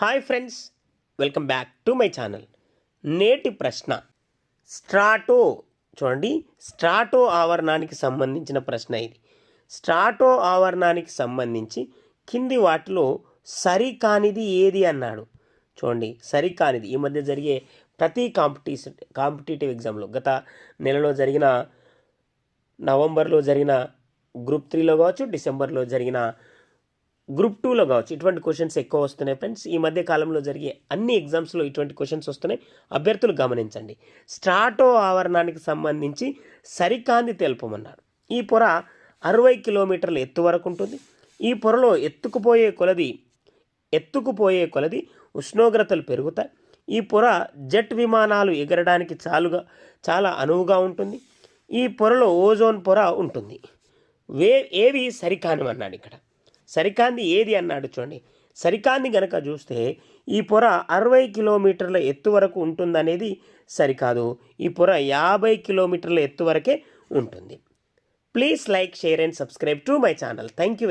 Hi friends welcome back to my channel నేటి ప్రశ్న. స్ట్రాటో చూడండి స్ట్రాటో ఆవరణానికి సంబంధించిన ప్రశ్న ఇది. స్ట్రాటో ఆవరణానికి సంబంధించి కింది వాటిలో సరికానిది ఏది అన్నాడు. చూడండి సరికానిది ఈ మధ్య జరిగే ప్రతి కాంపిటీషన్ కాంపిటేటివ్ ఎగ్జామ్లో గత నెలలో జరిగిన నవంబర్లో జరిగిన గ్రూప్ త్రీలో కావచ్చు డిసెంబర్లో జరిగిన గ్రూప్ టూలో కావచ్చు. ఇటువంటి క్వశ్చన్స్ ఎక్కువ వస్తున్నాయి ఫ్రెండ్స్. ఈ మధ్య కాలంలో జరిగే అన్ని ఎగ్జామ్స్లో ఇటువంటి క్వశ్చన్స్ వస్తున్నాయి. అభ్యర్థులు గమనించండి. స్ట్రాటో ఆవరణానికి సంబంధించి సరికాంది తెలుపమన్నారు. ఈ పొర అరవై కిలోమీటర్ల ఎత్తు వరకు ఉంటుంది. ఈ పొరలో ఎత్తుకుపోయే కొలది ఎత్తుకుపోయే కొలది ఉష్ణోగ్రతలు పెరుగుతాయి. ఈ పొర జెట్ విమానాలు ఎగరడానికి చాలుగా చాలా అనువుగా ఉంటుంది. ఈ పొరలో ఓజోన్ పొర ఉంటుంది. వే ఏవి సరికానివన్నాడు ఇక్కడ? సరికాంది ఏది అన్నాడు చూడండి. సరికాంది గనక చూస్తే ఈ పొర అరవై కిలోమీటర్ల ఎత్తు వరకు ఉంటుందనేది సరికాదు. ఈ పొర యాభై కిలోమీటర్ల ఎత్తు వరకే ఉంటుంది. Please like share and subscribe to my channel. Thank you